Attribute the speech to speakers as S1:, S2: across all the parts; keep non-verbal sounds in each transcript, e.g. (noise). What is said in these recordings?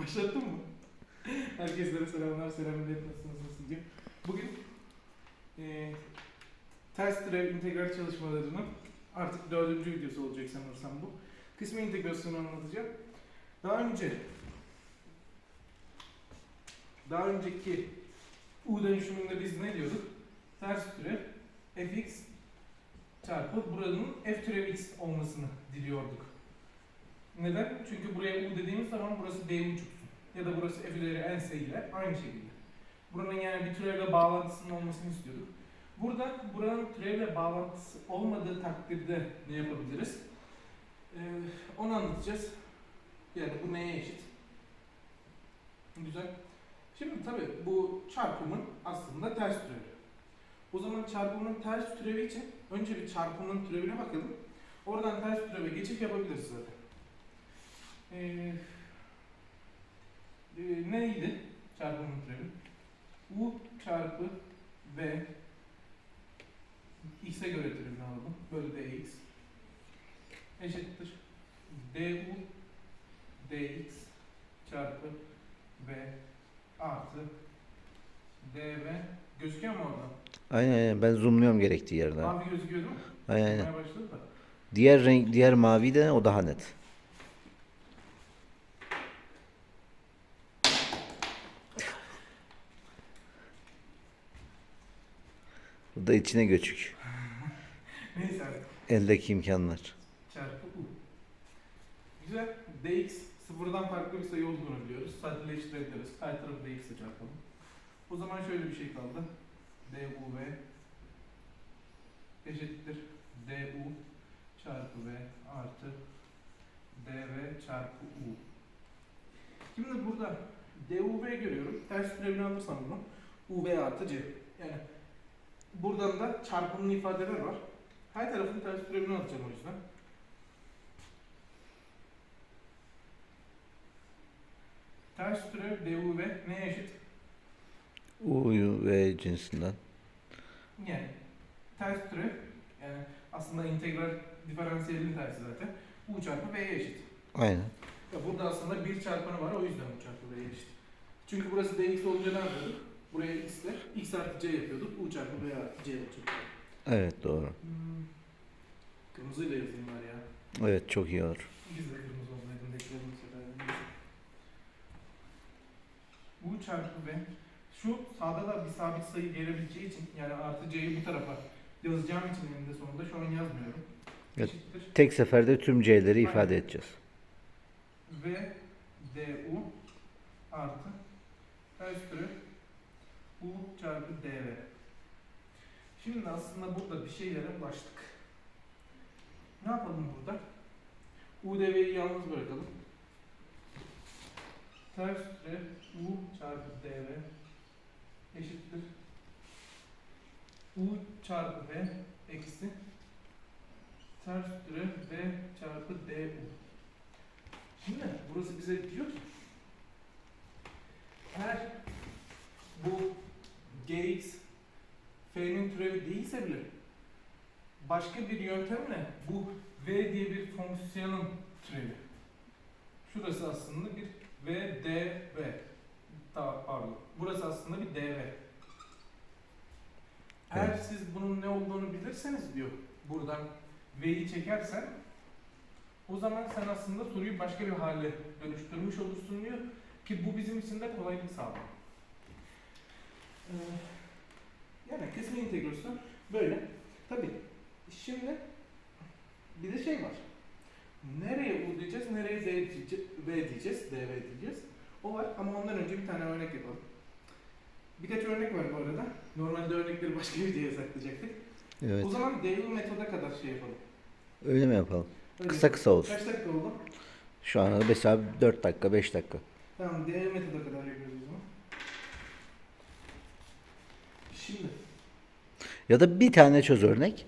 S1: Başlattın mı? Herkese selamlar, selamünaleyküm, nasılsınız, nasıl diyor. Bugün eee ters türev integral çalışmalarının artık dördüncü videosu olacak sanırsam bu. Kısmi integrasyonu anlatacağım. Daha önce daha önceki U dönüşümünde biz ne diyorduk? Ters türev fx çarpı buranın f türev x olmasını diliyorduk. Neden? Çünkü buraya u dediğimiz zaman burası d uçuksun. Ya da burası f üzeri n ile aynı şekilde. Buranın yani bir türevle bağlantısının olmasını istiyorduk. Burada buranın türevle bağlantısı olmadığı takdirde ne yapabiliriz? Ee, onu anlatacağız. Yani bu neye eşit? Güzel. Şimdi tabii bu çarpımın aslında ters türevi. O zaman çarpımın ters türevi için önce bir çarpımın türevine bakalım. Oradan ters türeve geçiş yapabiliriz zaten. Ee, e, neydi çarpımın türevi? U çarpı V x'e göre türevini alalım. Bölü dx eşittir. du dx çarpı v artı dv gözüküyor mu orada?
S2: Aynen aynen ben zoomluyorum gerektiği yerden.
S1: Mavi gözüküyor değil mi?
S2: Aynen aynen. Diğer renk diğer mavi de o daha net. Bu da içine göçük.
S1: Neyse artık.
S2: Eldeki imkanlar.
S1: çarpı u. Güzel. dx sıfırdan farklı bir sayı olduğunu biliyoruz. Sadeleştirebiliriz. Her tarafı dx ile çarpalım. O zaman şöyle bir şey kaldı. duv eşittir. du çarpı v artı dv çarpı u. Şimdi burada duv görüyorum. Ters türevini alırsam bunu uv artı c. Yani buradan da çarpımlı ifadeler var. Her tarafın ters türevini alacağım o yüzden. Ters türev duv neye eşit?
S2: U ve cinsinden.
S1: Yani ters türev yani aslında integral diferansiyelin tersi zaten. U çarpı v'ye eşit.
S2: Aynen.
S1: Ya burada aslında bir çarpanı var o yüzden U çarpı v'ye eşit. Çünkü burası dx olunca ne yapıyorduk? Buraya x ile x artı c yapıyorduk. U çarpı v artı c olacak.
S2: Evet doğru.
S1: Hmm. Kırmızıyla yazayım var ya.
S2: Evet çok iyi olur.
S1: Biz de kırmızı olsaydım beklerim seferden. U çarpı v. Şu sağda da bir sabit sayı gelebileceği için yani artı c'yi bu tarafa yazacağım için eninde sonunda şu an yazmıyorum.
S2: Evet.
S1: Eşittir.
S2: Tek seferde tüm c'leri
S1: Aynen.
S2: ifade edeceğiz.
S1: V du artı ters türev u çarpı dv. Şimdi aslında burada bir şeylere ulaştık. Ne yapalım burada? U dv'yi yalnız bırakalım. Ters türev u çarpı dv eşittir. u çarpı v eksi ters türev v çarpı du. Şimdi burası bize diyor ki eğer bu gx f'nin türevi değilse bile başka bir yöntemle bu v diye bir fonksiyonun türevi. Şurası aslında bir v dv. Ta, pardon. Burası aslında bir dv. Eğer
S2: Evet.
S1: siz bunun ne olduğunu bilirseniz diyor buradan v'yi çekersen o zaman sen aslında soruyu başka bir hale dönüştürmüş olursun diyor ki bu bizim için de kolaylık sağlar. Ee, yani kısmi integrasyon böyle. Tabi şimdi bir de şey var. Nereye U diyeceğiz, nereye D diyeceğiz, V diyeceğiz, DV diyeceğiz. O var ama ondan önce bir tane örnek yapalım. Birkaç örnek var bu arada. Normalde örnekleri başka bir videoya saklayacaktık.
S2: Evet.
S1: O zaman DU metoda kadar şey yapalım.
S2: Öyle mi yapalım?
S1: Öyle
S2: Kısa kısa olsun.
S1: Kaç dakika oldu?
S2: Şu an mesela 4 dakika 5 dakika.
S1: Tamam, D metoda kadar yapıyoruz o zaman. Şimdi,
S2: Ya da bir tane çöz örnek.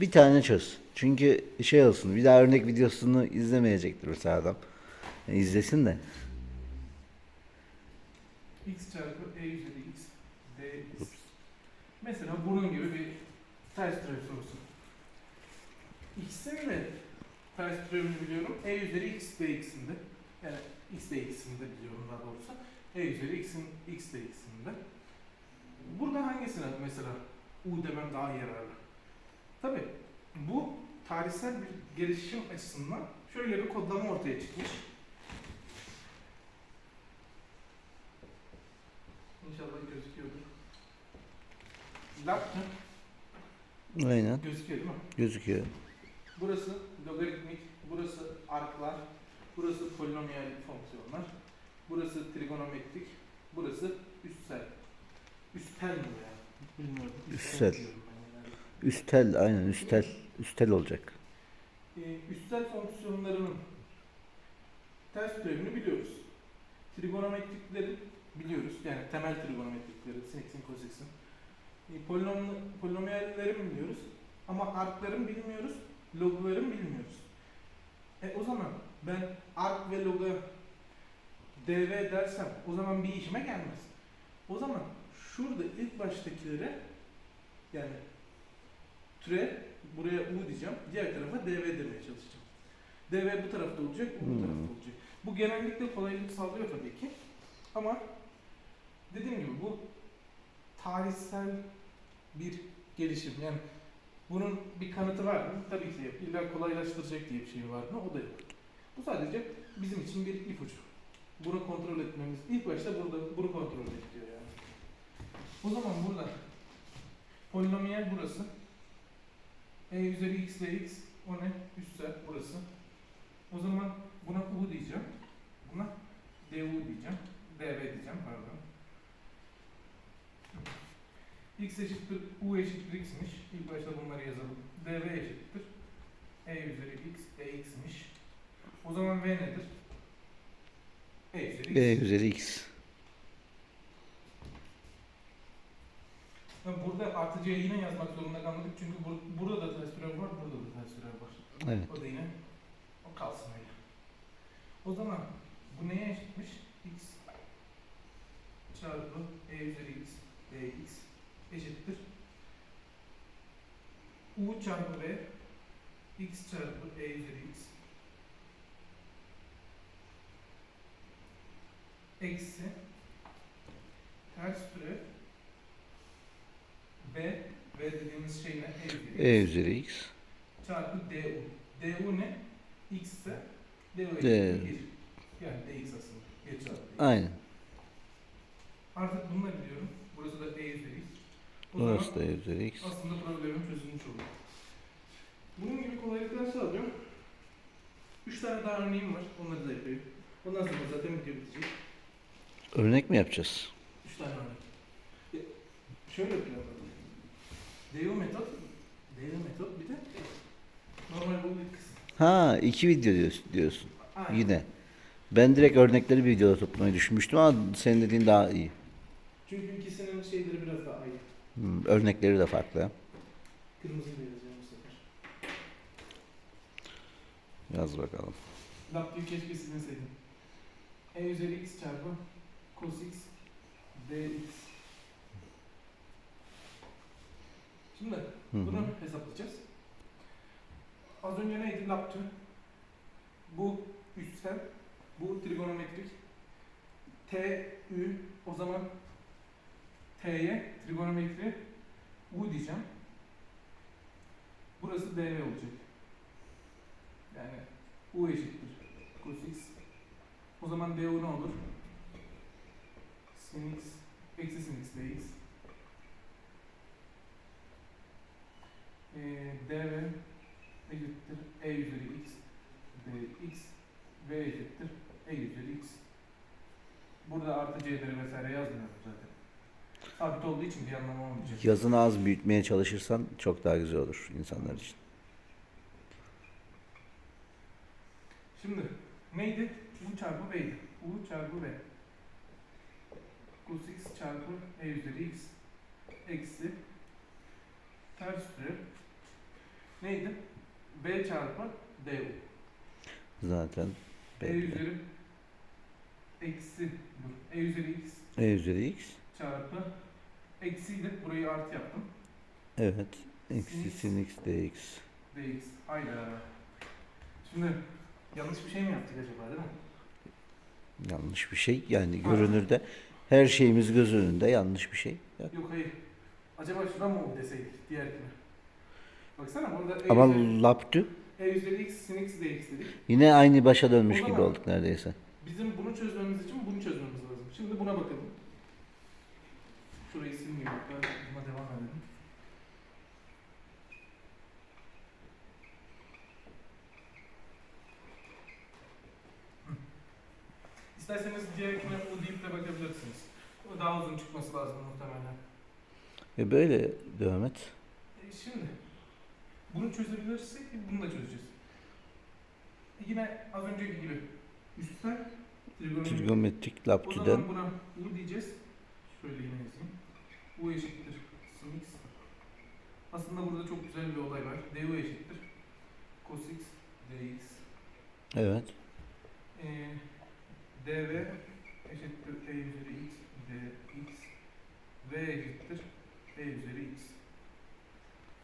S2: Bir tane çöz. Çünkü şey olsun bir daha örnek videosunu izlemeyecektir mesela adam. Yani izlesin de.
S1: x çarpı e üzeri x dx. Mesela bunun gibi bir ters türev sorusu. x'in de ters türevini biliyorum. e üzeri x dx'in de. Yani x de x'ini de biliyorum daha doğrusu. e üzeri x'in x de x'ini de. Burada hangisine mesela u demem daha yararlı? Tabi bu tarihsel bir gelişim açısından şöyle bir kodlama ortaya çıkmış. İnşallah gözüküyordur. Laptop
S2: Aynen.
S1: gözüküyor değil mi?
S2: Gözüküyor.
S1: Burası logaritmik, burası arklar, burası polinomiyal fonksiyonlar, burası trigonometrik, burası üstsel. Üstel mi ya? Bilmiyorum.
S2: Üstel. Üstel aynen üstel. Üstel olacak.
S1: Ee, üstel fonksiyonlarının ters türevini biliyoruz. Trigonometrikleri biliyoruz. Yani temel trigonometrikleri, sin x'in, cos x'in. Ee, polinom, polinomiyalleri biliyoruz. Ama arkların bilmiyoruz, logların bilmiyoruz. E o zaman ben ark ve loga dv dersem o zaman bir işime gelmez. O zaman şurada ilk baştakilere yani türe buraya u diyeceğim. Diğer tarafa dv demeye çalışacağım. dv bu tarafta olacak, u bu
S2: Hmm.
S1: tarafta olacak. Bu genellikle kolaylık sağlıyor tabii ki. Ama dediğim gibi bu tarihsel bir gelişim. Yani bunun bir kanıtı var mı? Tabii ki yok. İlla kolaylaştıracak diye bir şey var mı? O da yok. Bu sadece bizim için bir ipucu. Bunu kontrol etmemiz. İlk başta burada bunu kontrol et diyor yani. O zaman burada polinomiyel burası. E üzeri x ile x o ne? Üstsel burası. O zaman buna u diyeceğim. Buna du diyeceğim. dv diyeceğim pardon. x eşittir u eşittir x'miş. İlk başta bunları yazalım. dv eşittir e üzeri x dx'miş. O zaman v nedir? e üzeri x.
S2: E üzeri x.
S1: Burada artıcıya yine yazmak zorunda kalmadık çünkü bur- burada da ters türev var, burada da ters türev var.
S2: Evet.
S1: O da yine o kalsın öyle. O zaman bu neye eşitmiş? x çarpı e üzeri x dx eşittir. u çarpı v x çarpı e üzeri x eksi ters türev v v dediğimiz şey ne? E üzeri
S2: E
S1: x
S2: üzeri x.
S1: çarpı du. du ne? x ise du
S2: D.
S1: eşittir 1. Yani dx aslında. 1 çarpı dx.
S2: Aynen.
S1: Artık bunu da biliyorum. Burası da e üzeri x. O
S2: Burası da E üzeri x.
S1: aslında problemim çözülmüş oluyor. Bunun gibi kolaylıklar sağlıyorum. 3 tane daha örneğim var. Onları da yapayım. Ondan sonra zaten video bitecek.
S2: Örnek mi yapacağız?
S1: 3 tane örnek. Şöyle planladım. Du metot, du metot bir de normal bulduk kısım.
S2: Ha iki video diyorsun. diyorsun.
S1: Aynen.
S2: Yine. Ben direkt örnekleri bir videoda tutmayı düşünmüştüm ama senin dediğin daha iyi.
S1: Çünkü ikisinin şeyleri biraz daha ayrı.
S2: Hmm, örnekleri de farklı.
S1: Kırmızıyla yazacağım bu sefer.
S2: Yaz bakalım.
S1: Laptop'u keşke silmeseydim. E üzeri x çarpı cos x dx. Şimdi bunu hesaplayacağız. Az önce neydi laptop? Bu üstsel, bu trigonometrik. T, Ü, o zaman T'ye trigonometri U diyeceğim. Burası dv olacak. Yani U eşittir cos x. O zaman du ne olur? Sin x eksi sin x dx. Ee, dv eşittir e üzeri x dx v eşittir e üzeri x. Burada artı c'leri vesaire yazmıyorum zaten. Sabit olduğu için bir anlamı olmayacak.
S2: Yazını az büyütmeye çalışırsan çok daha güzel olur insanlar için.
S1: Şimdi neydi? U çarpı V'ydi. U çarpı V. Cos x çarpı e üzeri x eksi ters türev neydi? V çarpı du.
S2: Zaten
S1: E
S2: belli.
S1: üzeri eksi dur. E üzeri x
S2: E üzeri x.
S1: çarpı eksiydi. Burayı artı yaptım.
S2: Evet. Eksi sin x dx.
S1: dx. Hayda. Şimdi yanlış bir şey mi yaptık acaba değil mi?
S2: Yanlış bir şey. Yani görünürde her şeyimiz göz önünde yanlış bir şey.
S1: Yok hayır. Acaba şuna mı deseydik diğerkine? Baksana burada E
S2: Ama
S1: üzeri,
S2: laptü
S1: e üzeri x sin x dx dedik.
S2: yine aynı başa dönmüş
S1: O
S2: gibi
S1: zaman-
S2: olduk neredeyse.
S1: Bizim bunu çözmemiz için bunu çözmemiz lazım. Şimdi buna bakalım. Şurayı silmeyeyim. Ben buna devam edelim. Hı. İsterseniz diğerkine o deyip de bakabilirsiniz. O daha uzun çıkması lazım muhtemelen.
S2: E böyle devam et.
S1: E şimdi bunu çözebilirsek bunu da çözeceğiz. E yine az önceki gibi üstten trigonometri
S2: Trigonometrik
S1: o
S2: laptüden
S1: zaman buna u diyeceğiz. Şöyle yine yazayım. u eşittir sin x. Aslında burada çok güzel bir olay var. du eşittir cos x dx.
S2: evet.
S1: Ee, dv eşittir e üzeri x dx. v eşittir e üzeri x.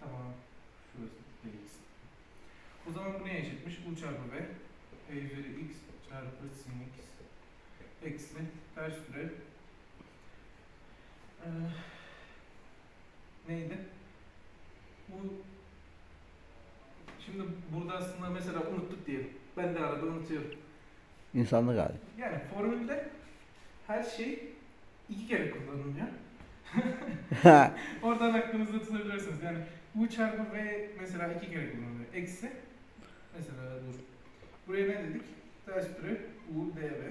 S1: Tamam. Şurası dx. O zaman bu neye eşitmiş? u çarpı v. e üzeri x çarpı sin x. Eksi ters türev. Ee, neydi? Bu Şimdi burada aslında mesela unuttuk diyelim. Ben de arada unutuyorum.
S2: İnsanlık hali.
S1: Yani formülde her şey iki kere kullanılıyor. (laughs) Oradan aklınızda tutabilirsiniz. Yani u çarpı v mesela iki kere kullanılıyor. Eksi mesela dur. Buraya ne dedik? Ters türev u dv.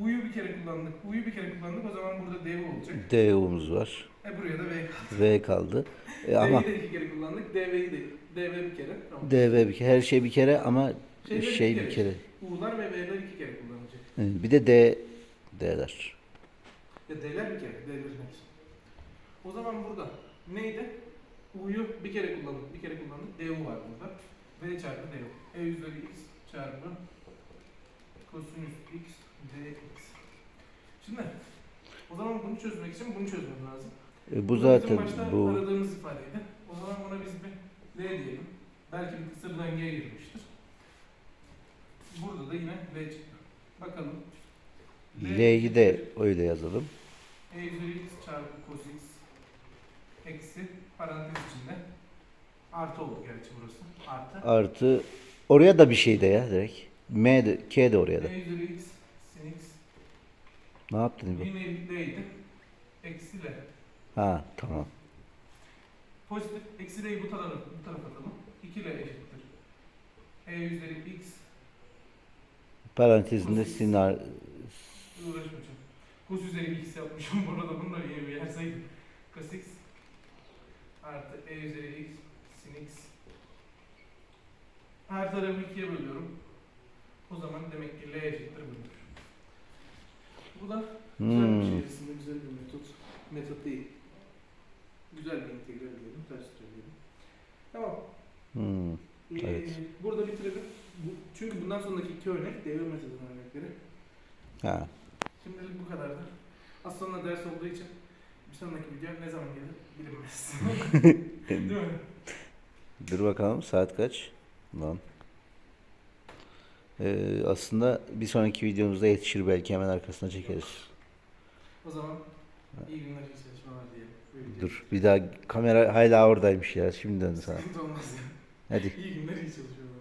S1: U'yu bir kere kullandık. U'yu bir kere kullandık. O zaman burada dv olacak.
S2: DU'muz var.
S1: E buraya da v kaldı.
S2: V kaldı. E ama
S1: de iki kere kullandık. Dv'yi de dv bir kere. Tamam.
S2: DV bir kere, her şey bir kere ama
S1: Şeyler iki
S2: şey bir kere.
S1: U'lar ve v'ler iki kere kullanılacak.
S2: E, Bir de D D'ler.
S1: Ya D'ler bir kere, D'lerin hepsi. O zaman burada neydi? U'yu bir kere kullandık, bir kere kullandık. Du var burada. V çarpı Du. E üzeri x çarpı kosinüs x dx. Şimdi o zaman bunu çözmek için bunu çözmem lazım.
S2: E, bu
S1: Bu
S2: zaten
S1: başta
S2: bu
S1: aradığımız ifadeydi. O zaman buna biz bir L diyelim. Belki bir kısır dengeye girmiştir. Burada da yine L çıktı. Bakalım.
S2: L'yi de öyle yazalım.
S1: E üzeri x çarpı cos x eksi parantez içinde artı oldu gerçi burası. Artı.
S2: Artı oraya da bir şey de ya direkt. M de K de oraya da.
S1: E üzeri x sin x
S2: Ne yaptın bu?
S1: yine l'ydi. Eksi l.
S2: Ha tamam.
S1: Pozitif eksi l'yi bu tarafa, bu tarafa atalım. 2 l eşittir. E üzeri x
S2: Parantezinde sinar
S1: uğraşmayacağım. Cos üzeri x yapmışım. (laughs) Burada bunları yeni bir yerseydim. Cos x artı e üzeri x sin x her tarafı ikiye bölüyorum. O zaman demek ki L eşittir budur. Bu da güzel bir şey
S2: Hmm.
S1: aslında, güzel bir metot. Metot değil. Güzel bir integral diyelim, ters diyelim. Tamam.
S2: Hmm.
S1: Ee,
S2: Evet.
S1: Burada bitirelim. Bu, çünkü bundan sonraki iki örnek devre metodunun örnekleri.
S2: Ha.
S1: Şimdilik bu kadardı. Az sonra ders olduğu için bir sonraki video ne zaman gelir bilinmez. (laughs) Değil mi?
S2: Dur bakalım saat kaç? Lan. Ee, aslında bir sonraki videomuzda yetişir belki hemen arkasına çekeriz.
S1: O zaman iyi günler, iyi çalışmalar. Böyle
S2: Dur bir daha kamera hala oradaymış ya şimdi döndü sana.
S1: Sıkıntı olmaz ya.
S2: Hadi.
S1: İyi günler, iyi çalışmalar.